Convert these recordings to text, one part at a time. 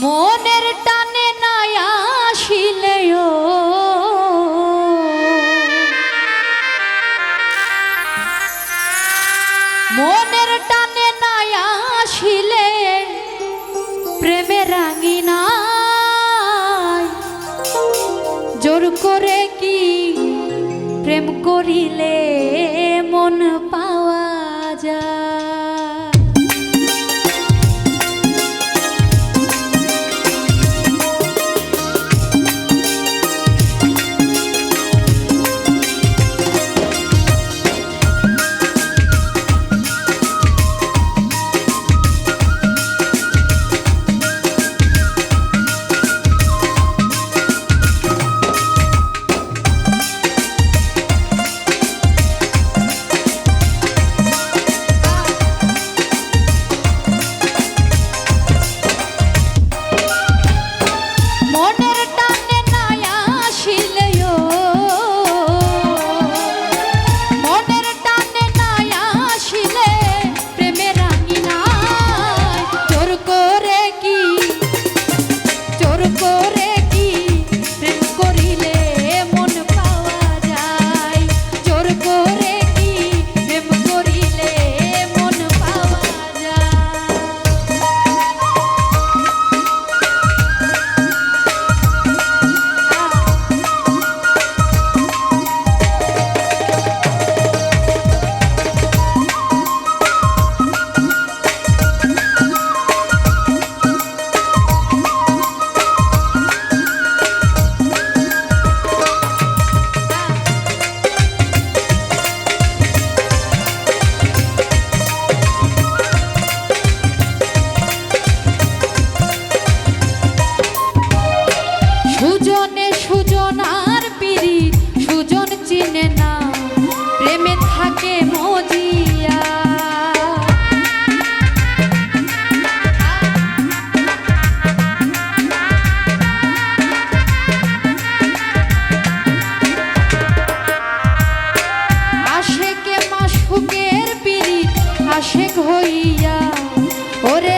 মনের টানে আসিলেও। মনের টানে আসিলে প্রেমের রাঙিনাই জোর করে কি প্রেম করিলে? লইয়া ওরে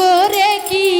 করে কি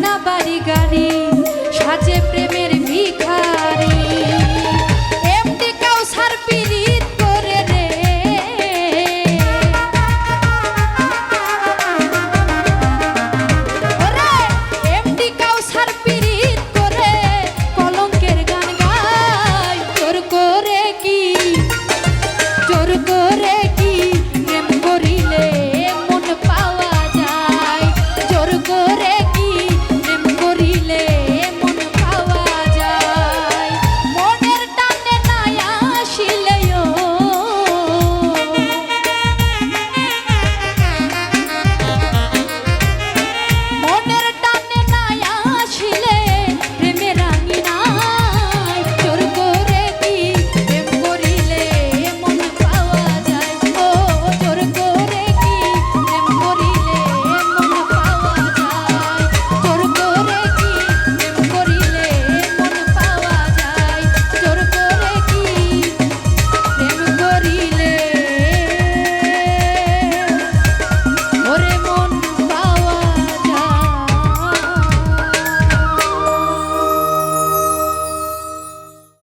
na?